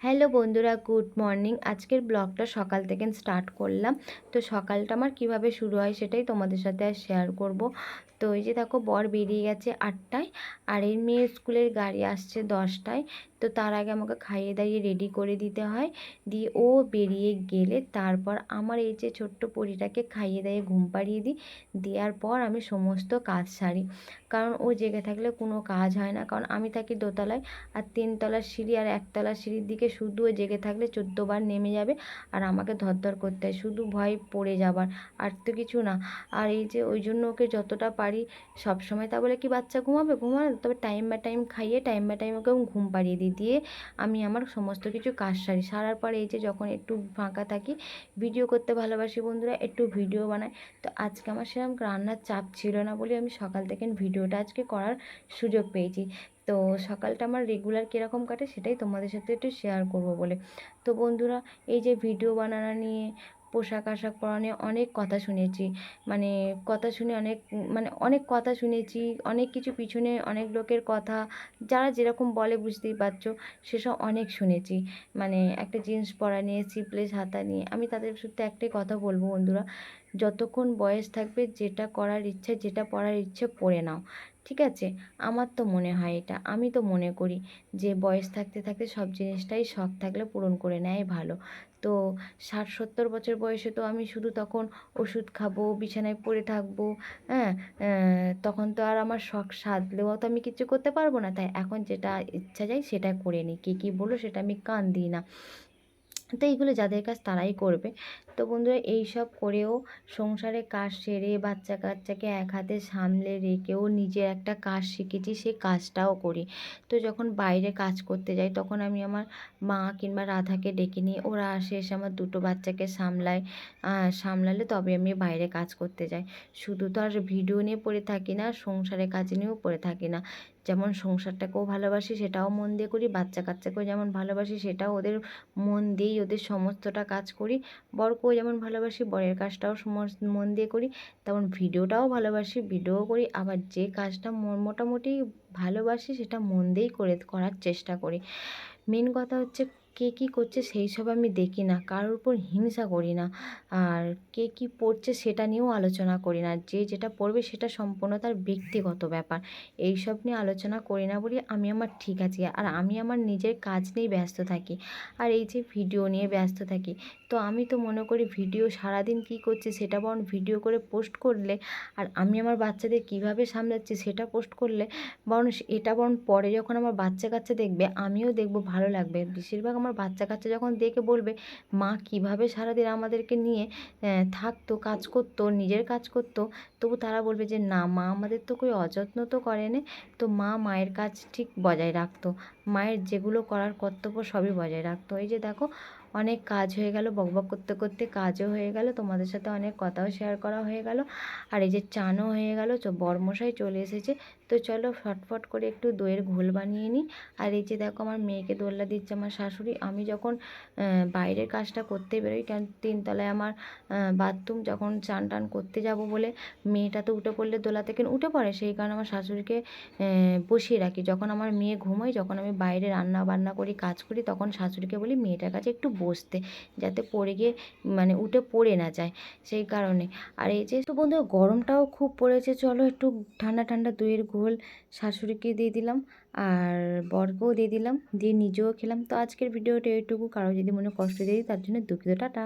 Hello বন্ধুরা, good morning. আজকের ব্লগটা সকাল থেকে স্টার্ট করলাম। তো সকালটা আমার কীভাবে শুরু হয় সেটাই তোমাদের সাথে আর শেয়ার করব। তো এই যে দেখো, বর বেরিয়ে গেছে আটটায় আর এই মেয়ে স্কুলের গাড়ি আসছে দশটায়। তো তার আগে আমাকে খাইয়ে দাইয়ে রেডি করে দিতে হয়। দিয়ে ও বেরিয়ে গেলে তারপর আমার এই যে ছোট্ট পরিটাকে খাইয়ে দাইয়ে ঘুম পাড়িয়ে দিই। দেওয়ার পর আমি সমস্ত কাজ সারি। কারণ ও জেগে থাকলে কোনো কাজ হয় না। কারণ আমি থাকি দোতলায় আর তিনতলার সিঁড়ি আর একতলার সিঁড়ির দিকে শুধু জেগে থাকলে চোদ্দোবার নেমে যাবে আর আমাকে ধরধর করতে হয়। শুধু ভয় পড়ে যাবার আর তো কিছু না। আর এই যে ওই জন্য ওকে যতটা পারি সব সময় তা বলে কি, বাচ্চা ঘুমাবে ঘুমাবে তবে টাইম বাই টাইম খাইয়ে টাইম বাই টাইম ওকে ঘুম পাড়িয়ে দিই দিয়ে আমি আমার সমস্ত কিছু কাজ সারি। সারার পরে এই যে যখন একটু ফাঁকা থাকি ভিডিও করতে ভালোবাসি বন্ধুরা, একটু ভিডিও বানাই। তো আজকে আমার সেরকম রান্নার চাপ ছিল না বলে আমি সকাল থেকে ভিডিওটা আজকে করার সুযোগ পেয়েছি। তো সকালটা আমার রেগুলার কীরকম কাটে সেটাই তোমাদের সাথে একটু শেয়ার করব বলে। তো বন্ধুরা, এই যে ভিডিও বানানো নিয়ে, পোশাক আশাক পরা নিয়ে অনেক কথা শুনেছি। মানে কথা শুনে অনেক মানে অনেক কথা শুনেছি, অনেক কিছু পিছনে অনেক লোকের কথা, যারা যেরকম বলে বুঝতেই পারছ, সেসব অনেক শুনেছি। মানে একটা জিন্স পরা নিয়ে সিপ্লেস হাতা নিয়ে, আমি তাদের সাথে একটাই কথা বলব বন্ধুরা, যতক্ষণ বয়স থাকবে, যেটা করার ইচ্ছে, যেটা পড়ার ইচ্ছে পড়ে নাও। ঠিক আছে? আমার তো মনে হয় এটা। আমি তো মনে করি যে বয়স থাকতে থাকতে সব জিনিসটাই শখ থাকলে পূরণ করে নেয় ভালো। তো ষাট সত্তর বছর বয়সে তো আমি শুধু তখন ওষুধ খাব, বিছানায় পড়ে থাকব হ্যাঁ? তখন তো আর আমার শখ সাধলেও তো আমি কিছু করতে পারব না। তাই এখন যেটা ইচ্ছা যায় সেটা করে নিই। কে কী বলল সেটা আমি কান দিই না। তো এইগুলো যাদের কাজ তারাই করবে। তো বন্ধুরা এই সব করেও সংসারে কাজ সেরে বাচ্চা কাচ্চাকে এক হাতে সামলে রেখেও নিজের একটা কাজ শিখেছি সেই কাজটাও করি। তো যখন বাইরে কাজ করতে যাই, তখন আমি আমার মা কিংবা রাধাকে ডেকে নিয়ে ওরা আসে, এসে আমার দুটো বাচ্চাকে সামলায়। সামলালে তবে আমি বাইরে কাজ করতে যাই। শুধু তো আর ভিডিও নিয়ে পড়ে থাকি না, সংসারে কাজ নিয়েও পড়ে থাকি না। যেমন সংসারটাকেও ভালোবাসি, সেটাও মন দিয়ে করি। বাচ্চা কাচ্চাকেও যেমন ভালোবাসি, সেটাও ওদের মন দিয়েই ওদের সমস্তটা কাজ করি। বরকেও যেমন ভালোবাসি, বরের কাজটাও সমস্ত মন দিয়ে করি, তেমন ভিডিওটাও ভালোবাসি ভিডিও করি। আবার যে কাজটা মোটামুটি ভালোবাসি সেটা মন দিয়েই করে, করার চেষ্টা করি। মেন কথা হচ্ছে কে কী করছে সেই সব আমি দেখি না, কারোর উপর হিংসা করি না। আর কে কী পড়ছে সেটা নিয়েও আলোচনা করি না। যে যেটা পড়বে সেটা সম্পূর্ণ তার ব্যক্তিগত ব্যাপার। এই সব নিয়ে আলোচনা করি না বলি আমি আমার ঠিক আছি। আর আমি আমার নিজের কাজ নিয়েই ব্যস্ত থাকি। আর এই যে ভিডিও নিয়ে ব্যস্ত থাকি, তো আমি তো মনে করি ভিডিও সারাদিন কী করছে সেটা বরং ভিডিও করে পোস্ট করলে আর আমি আমার বাচ্চাদের কীভাবে সামলাচ্ছি সেটা পোস্ট করলে বরং এটা বরং পরে যখন আমার বাচ্চা কাচ্চা দেখবে, আমিও দেখব ভালো লাগবে। বেশিরভাগ আমার বাচ্চা কাচ্চা যখন দেখে বলবে, মা কীভাবে সারাদিন আমাদেরকে নিয়ে থাকতো, কাজ করতো, নিজের কাজ করতো? তবু তারা বলবে যে, না, মা আমাদের তো কই অযত্ন তো করেনি। তো মা মায়ের কাজ ঠিক বজায় রাখতো। মায়ের যেগুলো করার কর্তব্য সবই বজায় রাখতো। এই যে দেখো, অনেক কাজ হয়ে গেল, বকবক করতে করতে কাজও হয়ে গেল, তোমাদের সাথে অনেক কথাও শেয়ার করা হয়ে গেল। আর এই যে চানও হয়ে গেল বরমশাই চলে এসেছে। তো চলো ফটফট করে একটু দইয়ের ঘোল বানিয়ে নিই। আর এই যে দেখো আমার মেয়েকে দোল্লা দিচ্ছে আমার শাশুড়ি। আমি যখন বাইরের কাজটা করতে বেরোই কারণ তিনতলায় আমার বাথরুম যখন চান টান করতে যাব বলে মেয়েটা তো উঠে পড়লে দোলা থেকে উঠে পড়ে, সেই কারণে আমার শাশুড়িকে বসিয়ে রাখি। যখন আমার মেয়ে ঘুমোয়, যখন আমি বাইরে রান্না বান্না করি, কাজ করি, তখন শাশুড়িকে বলি, মেয়েটার কাছে একটু বসতে, যাতে পড়ে গিয়ে মানে উঠে পড়ে না যায়। সেই কারণে। আর এই যে, তো বন্ধু গরমটাও খুব পড়েছে, চলো একটু ঠান্ডা ঠান্ডা দইয়ের ঘোল শাশুড়িকে দিয়ে দিলাম আর বরকেও দিয়ে দিলাম, দিয়ে নিজেও খেলাম। তো আজকের ভিডিওটা এইটুকু। কারও যদি মনে কষ্ট দিয়ে, তার জন্য দুঃখিত। টাটা।